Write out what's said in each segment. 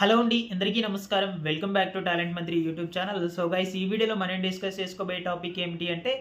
Hello అండి అందరికీ నమస్కారం. Welcome back to talent Mantri YouTube channel. So guys ఈ వీడియోలో మనం డిస్కస్ చేసుకోబోయే టాపిక్ ఏమిటి అంటే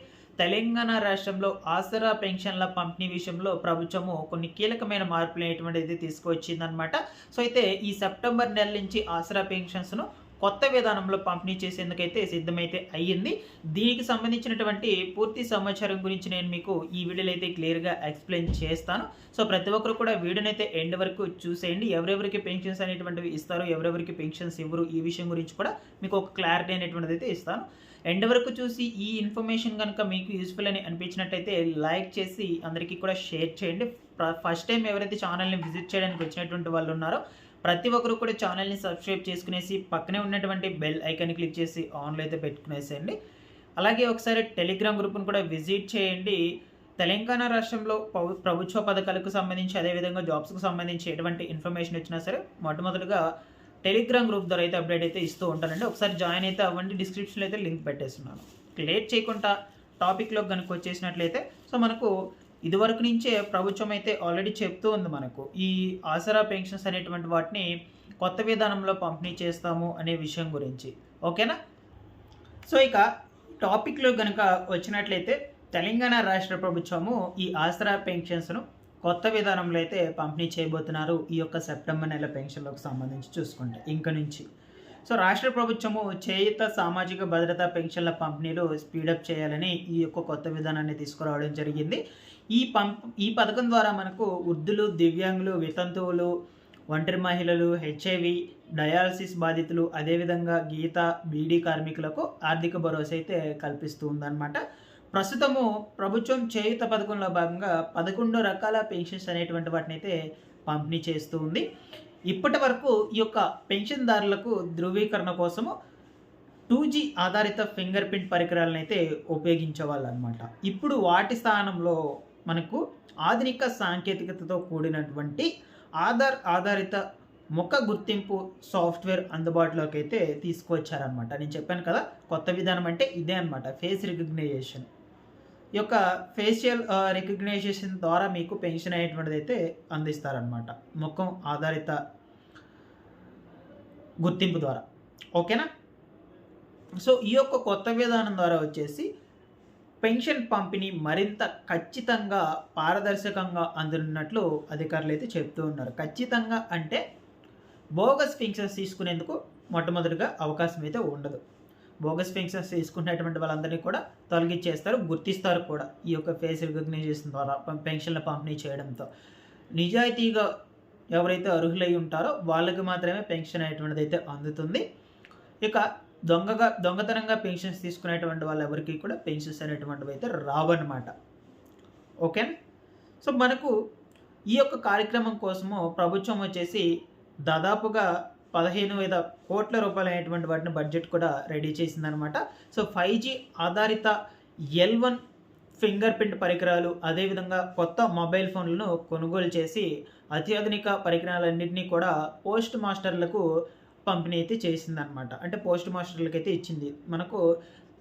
తెలంగాణ రాష్ట్రంలో ఆసరా పెన్షన్ల పంపిణీ విషయంలో ప్రభుత్వము కొన్ని కీలకమైన మార్పులు అనేటువంటిది తీసుకువచ్చిందనమాట సో అయితే ఈ సెప్టెంబర్ నెల నుంచి ఆసరా పెన్షన్స్ను కొత్త విధానంలో పంపిణీ చేసేందుకైతే సిద్ధమైతే అయ్యింది. దీనికి సంబంధించినటువంటి పూర్తి సమాచారం గురించి నేను మీకు ఈ వీడియోలో అయితే క్లియర్గా ఎక్స్ప్లెయిన్ చేస్తాను. సో ప్రతి ఒక్కరు కూడా వీడియోని అయితే ఎండ్ వరకు చూసేయండి. ఎవరెవరికి పెన్షన్స్ అనేటువంటివి ఇస్తారు ఎవరెవరికి పెన్షన్స్ ఇవ్వరు ఈ విషయం గురించి కూడా మీకు ఒక క్లారిటీ అనేటువంటిది అయితే ఇస్తాను. ఎండ్ వరకు చూసి ఈ ఇన్ఫర్మేషన్ కనుక మీకు యూస్ఫుల్ అని అనిపించినట్టయితే లైక్ చేసి అందరికీ కూడా షేర్ చేయండి. ఫస్ట్ టైం ఎవరైతే ఛానల్ని విజిట్ చేయడానికి వచ్చినటువంటి వాళ్ళు ఉన్నారో ప్రతి ఒక్కరు కూడా ఛానల్ని సబ్స్క్రైబ్ చేసుకునేసి పక్కనే ఉన్నటువంటి బెల్ ఐకాన్ క్లిక్ చేసి ఆన్లో అయితే పెట్టుకునేసేయండి. అలాగే ఒకసారి టెలిగ్రామ్ గ్రూప్ను కూడా విజిట్ చేయండి. తెలంగాణ రాష్ట్రంలో ప్రభుత్వ పథకాలకు సంబంధించి అదేవిధంగా జాబ్స్కి సంబంధించి ఎటువంటి ఇన్ఫర్మేషన్ వచ్చినా సరే మొట్టమొదటిగా టెలిగ్రామ్ గ్రూప్ ద్వారా అయితే అప్డేట్ అయితే ఇస్తూ ఉంటానండి. ఒకసారి జాయిన్ అయితే అవ్వండి. డిస్క్రిప్షన్లో అయితే లింక్ పెట్టేస్తున్నాను. లేట్ చేయకుండా టాపిక్లో కనుక వచ్చేసినట్లయితే సో మనకు ఇదివరకు నుంచే ప్రభుత్వం అయితే ఆల్రెడీ చెప్తూ ఉంది మనకు ఈ ఆసరా పెన్షన్స్ అనేటువంటి వాటిని కొత్త విధానంలో పంపిణీ చేస్తాము అనే విషయం గురించి. ఓకేనా? సో ఇక టాపిక్లో కనుక వచ్చినట్లయితే తెలంగాణ రాష్ట్ర ప్రభుత్వము ఈ ఆసరా పెన్షన్స్ను కొత్త విధానంలో అయితే పంపిణీ చేయబోతున్నారు ఈ యొక్క సెప్టెంబర్ నెల పెన్షన్లకు సంబంధించి చూసుకుంటే. ఇంక నుంచి సో రాష్ట్ర ప్రభుత్వము చేయుత సామాజిక భద్రతా పెన్షన్ల పంపిణీలు స్పీడప్ చేయాలని ఈ యొక్క కొత్త విధానాన్ని తీసుకురావడం జరిగింది. ఈ పంప్ ఈ పథకం ద్వారా మనకు వృద్ధులు దివ్యాంగులు వితంతువులు ఒంటరి మహిళలు హెచ్ఐవి డయాలసిస్ బాధితులు అదేవిధంగా గీత బీడీ కార్మికులకు ఆర్థిక భరోసా అయితే కల్పిస్తూ ఉందన్నమాట ప్రస్తుతము ప్రభుత్వం చేయుత పథకంలో భాగంగా పదకొండు రకాల పెన్షన్స్ అనేటువంటి వాటిని అయితే పంపిణీ చేస్తూ ఉంది. ఇప్పటి వరకు ఈ యొక్క పెన్షన్దారులకు ధృవీకరణ కోసము టూ జీ ఆధారిత ఫింగర్ ప్రింట్ పరికరాలను అయితే ఉపయోగించేవాళ్ళు అనమాట ఇప్పుడు వాటి స్థానంలో మనకు ఆధునిక సాంకేతికతతో కూడినటువంటి ఆధార్ ఆధారిత ముఖ గుర్తింపు సాఫ్ట్వేర్ అందుబాటులోకి అయితే తీసుకువచ్చారనమాట. నేను చెప్పాను కదా కొత్త విధానం అంటే ఇదే అనమాట ఫేస్ రికగ్నైజేషన్. యొక్క ఫేషియల్ రికగ్నైజేషన్ uh, ద్వారా మీకు పెన్షన్ అనేటువంటిది అయితే అందిస్తారనమాట ముఖం ఆధారిత గుర్తింపు ద్వారా. ఓకేనా? సో ఈ యొక్క కొత్త విధానం ద్వారా వచ్చేసి పెన్షన్ పంపిణీ మరింత ఖచ్చితంగా పారదర్శకంగా అందునున్నట్లు అధికారులు అయితే చెప్తూ ఉన్నారు. ఖచ్చితంగా అంటే బోగస్ పెన్షన్స్ తీసుకునేందుకు మొట్టమొదటిగా అవకాశం అయితే ఉండదు. బోగస్ పెన్షన్స్ తీసుకునేటువంటి వాళ్ళందరినీ కూడా తొలగించేస్తారు గుర్తిస్తారు కూడా ఈ యొక్క ఫేస్ రికగ్నైజేషన్ ద్వారా పెన్షన్ల పంపిణీ చేయడంతో. నిజాయితీగా ఎవరైతే అర్హులై ఉంటారో వాళ్ళకి మాత్రమే పెన్షన్ అనేటువంటిది అయితే అందుతుంది. ఇక దొంగగా దొంగతనంగా పెన్షన్స్ తీసుకునేటువంటి వాళ్ళు ఎవరికి కూడా పెన్షన్స్ అనేటువంటివి అయితే రావన్నమాట. ఓకే? సో మనకు ఈ యొక్క కార్యక్రమం కోసము ప్రభుత్వం వచ్చేసి దాదాపుగా పదిహేను వేల కోట్ల రూపాయలు అనేటువంటి వాటిని బడ్జెట్ కూడా రెడీ చేసిందనమాట సో ఫైవ్ జీ ఆధారిత ఎల్ వన్ ఫింగర్ ప్రింట్ పరికరాలు అదేవిధంగా కొత్త మొబైల్ ఫోన్లను కొనుగోలు చేసి అత్యాధునిక పరికరాలన్నింటినీ కూడా పోస్ట్ మాస్టర్లకు పంపిణీ అయితే చేసిందనమాట అంటే పోస్ట్ మాస్టర్లకైతే అయితే ఇచ్చింది. మనకు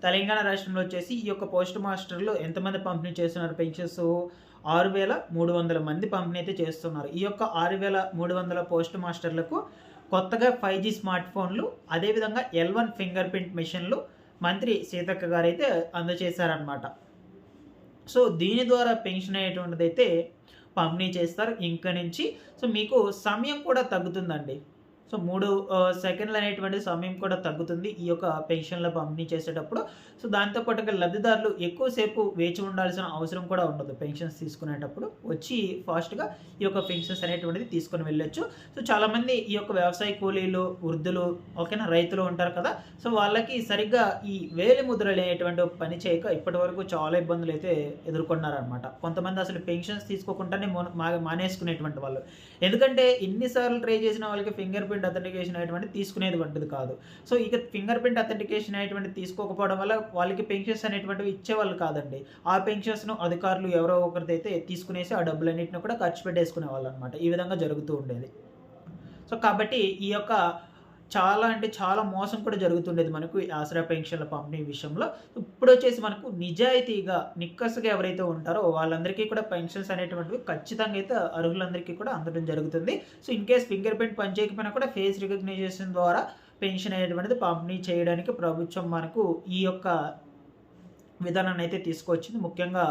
తెలంగాణ రాష్ట్రంలో వచ్చేసి ఈ యొక్క పోస్ట్ మాస్టర్లు ఎంతమంది పంపిణీ చేస్తున్నారు పెన్షన్స్? ఆరు వేల మూడు వందల మంది పంపిణీ అయితే చేస్తున్నారు. ఈ యొక్క ఆరు వేల మూడు వందల పోస్ట్ మాస్టర్లకు కొత్తగా ఫైవ్ జీ స్మార్ట్ ఫోన్లు అదేవిధంగా ఎల్ వన్ ఫింగర్ ప్రింట్ మిషన్లు మంత్రి సీతక్క గారు అయితే అందజేశారనమాట సో దీని ద్వారా పెన్షన్ అయ్యేటువంటిది అయితే పంపిణీ చేస్తారు. ఇంకా నుంచి సో మీకు సమయం కూడా తగ్గుతుందండి. సో మూడు సెకండ్లు అనేటువంటి సమయం కూడా తగ్గుతుంది ఈ యొక్క పెన్షన్ల పంపిణీ చేసేటప్పుడు. సో దాంతోపాటుగా లబ్ధిదారులు ఎక్కువసేపు వేచి ఉండాల్సిన అవసరం కూడా ఉండదు పెన్షన్స్ తీసుకునేటప్పుడు. వచ్చి ఫాస్ట్గా ఈ యొక్క పెన్షన్స్ అనేటువంటిది తీసుకొని వెళ్ళొచ్చు. సో చాలామంది ఈ యొక్క వ్యవసాయ కూలీలు వృద్ధులు ఓకేనా రైతులు ఉంటారు కదా. సో వాళ్ళకి సరిగ్గా ఈ వేలి ముద్రలు అనేటువంటి పని చేయక ఇప్పటి వరకు చాలా ఇబ్బందులు అయితే ఎదుర్కొన్నారనమాట కొంతమంది అసలు పెన్షన్స్ తీసుకోకుండానే మా మానేసుకునేటువంటి వాళ్ళు. ఎందుకంటే ఎన్నిసార్లు ట్రై చేసిన వాళ్ళకి ఫింగర్ ప్రింట్ అథెంటికేషన్ అనేటువంటి తీసుకునేది వంటిది కాదు. సో ఇక ఫింగర్ ప్రింట్ అథెంటికేషన్ అనేటువంటి తీసుకోకపోవడం వల్ల వాళ్ళకి పెన్షన్స్ అనేటువంటివి ఇచ్చేవాళ్ళు కాదండి. ఆ పెన్షన్స్ను అధికారులు ఎవరో ఒకరిదైతే తీసుకునేసి ఆ డబ్బులన్నింటిని కూడా ఖర్చు పెట్టేసుకునే వాళ్ళు అనమాట ఈ విధంగా జరుగుతూ ఉండేది. సో కాబట్టి ఈ యొక్క చాలా అంటే చాలా మోసం కూడా జరుగుతుండేది మనకు ఆసరా పెన్షన్ల పంపిణీ విషయంలో. ఇప్పుడు వచ్చేసి మనకు నిజాయితీగా నిక్కసుగా ఎవరైతే ఉంటారో వాళ్ళందరికీ కూడా పెన్షన్స్ అనేటువంటివి ఖచ్చితంగా అయితే అర్హులందరికీ కూడా అందడం జరుగుతుంది. So in case finger print పనిచేయకపోయినా కూడా ఫేస్ రికగ్నైజేషన్ ద్వారా పెన్షన్ అనేటువంటిది పంపిణీ చేయడానికి ప్రభుత్వం మనకు ఈ యొక్క విధానాన్ని అయితే తీసుకొచ్చింది. ముఖ్యంగా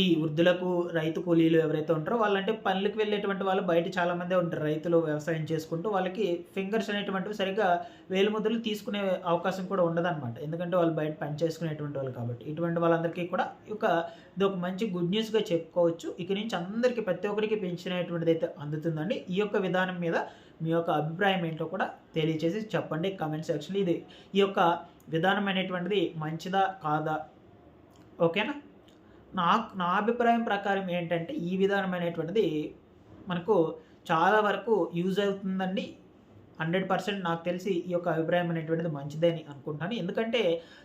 ఈ వృద్ధులకు రైతు కూలీలు ఎవరైతే ఉంటారో వాళ్ళంటే పనులకు వెళ్ళేటువంటి వాళ్ళు బయట చాలామందే ఉంటారు. రైతులు వ్యవసాయం చేసుకుంటూ వాళ్ళకి ఫింగర్స్ అనేటువంటివి సరిగ్గా వేలుముద్రలు తీసుకునే అవకాశం కూడా ఉండదన్నమాట. ఎందుకంటే వాళ్ళు బయట పని చేసుకునేటువంటి వాళ్ళు కాబట్టి. ఇటువంటి వాళ్ళందరికీ కూడా ఒక ఇది ఒక మంచి గుడ్ న్యూస్గా చెప్పుకోవచ్చు. ఇక నుంచి అందరికీ ప్రతి ఒక్కరికి పెంచినటువంటిది అయితే అందుతుందండి. ఈ యొక్క విధానం మీద మీ యొక్క అభిప్రాయం ఏంటో కూడా తెలియచేసి చెప్పండి. కామెంట్ సెక్షన్లో. ఇది ఈ యొక్క విధానం అనేటువంటిది మంచిదా కాదా? ఓకేనా? నా నా అభిప్రాయం ప్రకారం ఏంటంటే ఈ విధానం అనేటువంటిది మనకు చాలా వరకు యూజ్ అవుతుందండి. హండ్రెడ్ పర్సెంట్ నాకు తెలిసి ఈ యొక్క అభిప్రాయం అనేటువంటిది మంచిదే అని అనుకుంటాను. ఎందుకంటే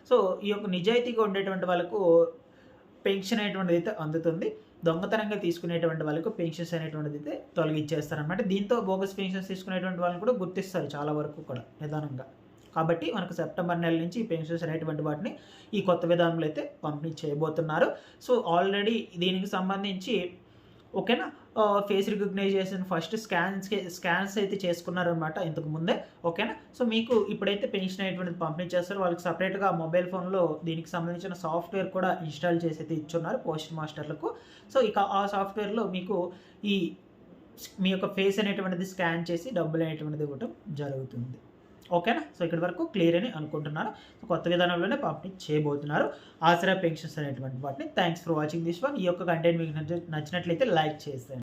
సో ఈ యొక్క నిజాయితీగా ఉండేటువంటి వాళ్ళకు పెన్షన్ అనేటువంటిది అయితే అందుతుంది. దొంగతనంగా తీసుకునేటువంటి వాళ్ళకు పెన్షన్స్ అనేటువంటిది అయితే తొలగించేస్తారనమాట దీంతో బోగస్ పెన్షన్స్ తీసుకునేటువంటి వాళ్ళని కూడా గుర్తిస్తారు చాలా వరకు కూడా నిదానంగా. కాబట్టి మనకు సెప్టెంబర్ నెల నుంచి ఈ పెన్షన్స్ అనేటువంటి వాటిని ఈ కొత్త విధానంలో అయితే పంపిణీ చేయబోతున్నారు. సో ఆల్రెడీ దీనికి సంబంధించి ఓకేనా? Face recognition first scans scans అయితే చేసుకున్నారనమాట ఇంతకు ముందే. ఓకేనా? సో మీకు ఇప్పుడైతే పెన్షన్ అనేటువంటిది పంపిణీ చేస్తారు. వాళ్ళకి సపరేట్గా మొబైల్ ఫోన్లో దీనికి సంబంధించిన సాఫ్ట్వేర్ కూడా ఇన్స్టాల్ చేసి అయితే ఇచ్చున్నారు పోస్ట్ మాస్టర్లకు. సో ఇక ఆ సాఫ్ట్వేర్లో మీకు ఈ మీ యొక్క ఫేస్ అనేటువంటిది స్కాన్ చేసి డబ్బులు అనేటువంటిది ఇవ్వటం జరుగుతుంది. ఓకేనా? సో ఇక్కడి వరకు క్లియర్ అని అనుకుంటున్నాను. సో కొత్త విధానంలోనే పంపిణీ చేయబోతున్నారు. ఆసరా పెన్షన్స్ అనేటువంటి వాటిని. Thanks for watching this one. ఈ యొక్క కంటెంట్ మీకు నచ్చినట్లయితే లైక్ చేసేయండి.